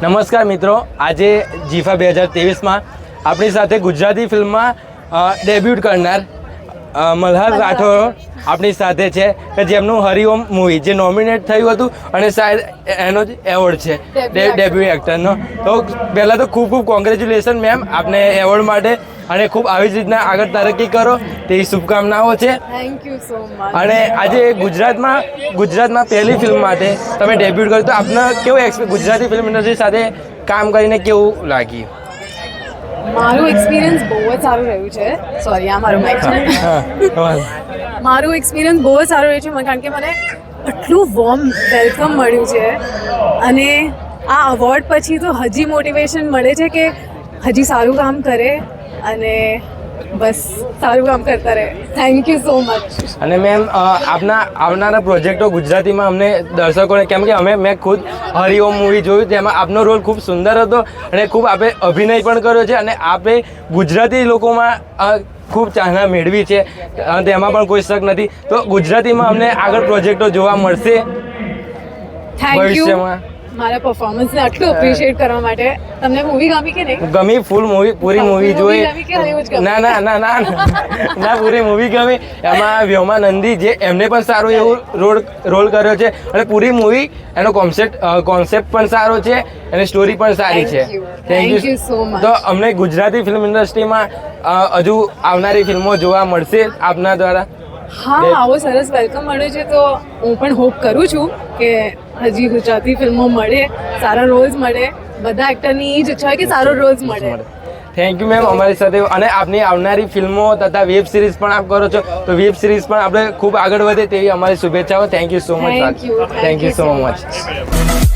નમસ્કાર મિત્રો આજે જીફા બે હજાર ત્રેવીસમાં આપણી સાથે ગુજરાતી ફિલ્મમાં ડેબ્યુટ કરનાર મલ્હાર રાઠોડ આપણી સાથે છે કે જેમનું હરિઓમ મૂવી જે નોમિનેટ થયું હતું અને શાયદ એનો જ એવોર્ડ છે ડેબ્યુ એક્ટરનો તો પહેલાં તો ખૂબ ખૂબ કોંગ્રેચ્યુલેશન મેમ આપને એવોર્ડ માટે અને ખૂબ આવી જ રીતના આગળ તરક્કી કરો. તેવી શુભકામનાઓ છે. થેન્ક યુ સો મચ અને આજે ગુજરાતમાં ગુજરાતમાં પહેલી ફિલ્મ માટે તમે ડેબ્યુટ કર્યું તો આપને કેવું એક્સપિરિયન્સ ગુજરાતી ફિલ્મ ઇન્ડસ્ટ્રી સાથે કામ કરીને કેવું લાગ્યું? મારું એક્સપિરિયન્સ બહુ જ સારું રહ્યું છે. સોરી આ મારું માઇક છે. મારું એક્સપિરિયન્સ બહુ જ સારું રહ્યું છે કારણ કે મને આટલું વોર્મ વેલકમ મળ્યું છે. અને આ અવોર્ડ પછી તો હજી મોટિવેશન મળે છે કે હજી સારું કામ કરે અને બસ સારું કામ કરતા રહે. થેન્ક યુ સો મચ અને મેમ આપના આવનારા પ્રોજેક્ટો ગુજરાતીમાં અમને દર્શકોને કેમ કે અમે મેં ખુદ હરિઓમ મૂવી જોયું તેમાં આપનો રોલ ખૂબ સુંદર હતો અને ખૂબ આપે અભિનય પણ કર્યો છે અને આપે ગુજરાતી લોકોમાં ખૂબ ચાહના મેળવી છે. તેમાં પણ કોઈ શક નથી. તો ગુજરાતીમાં અમને આગળ પ્રોજેક્ટો જોવા મળશે થેન્ક યુ ભવિષ્યમાં. મારા પરફોર્મન્સને આટલું અપ્રિશિએટ કરવા માટે. તમને મૂવી ગમી કે નહીં? ગમી ફૂલ મૂવી પૂરી મૂવી જોઈ? ના ના ના ના ના. પૂરી મૂવી ગમી. એમાં વ્યોમા નંદી જે એમને પણ સારો એવું રોલ રોલ કર્યો છે. અને પૂરી મૂવી એનો કોન્સેપ્ટ કોન્સેપ્ટ પણ સારો છે અને સ્ટોરી પણ સારી છે. Thank you so much. તો અમને ગુજરાતી ફિલ્મ ઇન્ડસ્ટ્રીમાં હજુ આવનારી ફિલ્મો જોવા મળશે આપના દ્વારા. હા આવો સરસ વેલકમ મળ્યો છે. તો હું પણ હોપ કરું છું કે હજી ગુજરાતી ફિલ્મો મળે સારા રોલ્સ મળે બધા એક્ટરની એ જ ઈચ્છા હોય કે સારો રોલ્સ મળે. થેન્ક યુ મેમ અમારી સાથે. અને આપની આવનારી ફિલ્મો તથા વેબ સિરીઝ પણ આપ કરો છો. તો વેબ સિરીઝ પણ આપણે ખૂબ આગળ વધે તેવી અમારી શુભેચ્છાઓ. Thank you so much. Thank you so much